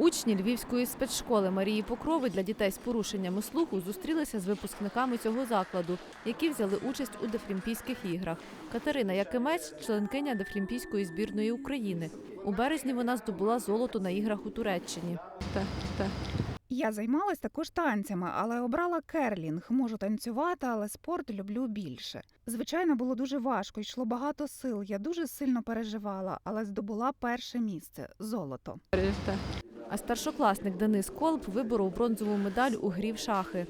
Учні Львівської спецшколи Марії Покрови для дітей з порушеннями слуху зустрілися з випускниками цього закладу, які взяли участь у Дефлімпійських іграх. Катерина Якимець – членкиня Дефлімпійської збірної України. У березні вона здобула золото на іграх у Туреччині. Я займалась також танцями, але обрала керлінг. Можу танцювати, але спорт люблю більше. Звичайно, було дуже важко, йшло багато сил. Я дуже сильно переживала, але здобула перше місце золото. А старшокласник Денис Колб виборов бронзову медаль у грі в шахи.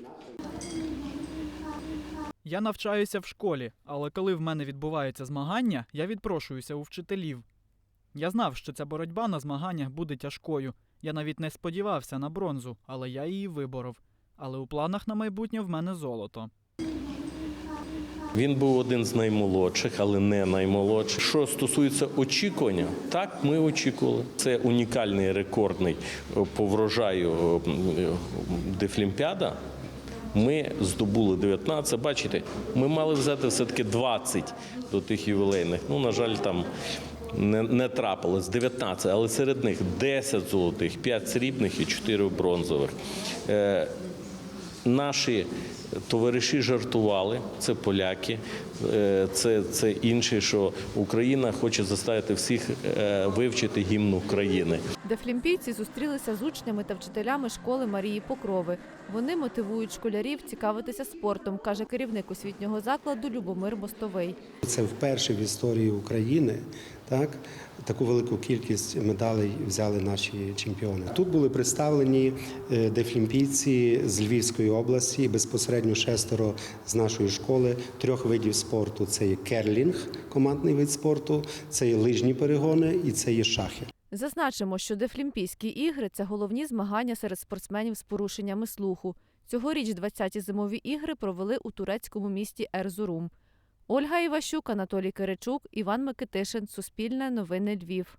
Я навчаюся в школі, але коли в мене відбуваються змагання, я відпрошуюся у вчителів. Я знав, що ця боротьба на змаганнях буде тяжкою. Я навіть не сподівався на бронзу, але я її виборов. Але у планах на майбутнє в мене золото. Він був один з наймолодших, але не наймолодший. Що стосується очікування, так ми очікували. Це унікальний рекордний е, по врожаю е, Дефлімпіада. Ми здобули 19. Бачите, ми мали взяти все-таки 20 до тих ювілейних. Ну, на жаль, там не, не трапилось 19, але серед них 10 золотих, 5 срібних і 4 бронзових. Е, Наші товариші жартували, це поляки, е, це, це інші, що Україна хоче заставити всіх е, вивчити гімн України. Дефлімпійці зустрілися з учнями та вчителями школи Марії Покрови. Вони мотивують школярів цікавитися спортом, каже керівник освітнього закладу Любомир Мостовий. Це вперше в історії України так, таку велику кількість медалей взяли наші чемпіони. Тут були представлені е, дефлімпійці з Львівської області, безпосередньо шестеро з нашої школи, трьох видів спорту: це є керлінг, командний вид спорту, це є лижні перегони і це є шахи. Зазначимо, що Дефлімпійські ігри це головні змагання серед спортсменів з порушеннями слуху. Цьогоріч 20-ті зимові ігри провели у турецькому місті Ерзурум. Ольга Іващук, Анатолій Киричук, Іван Микитишин. Суспільне новини Львів.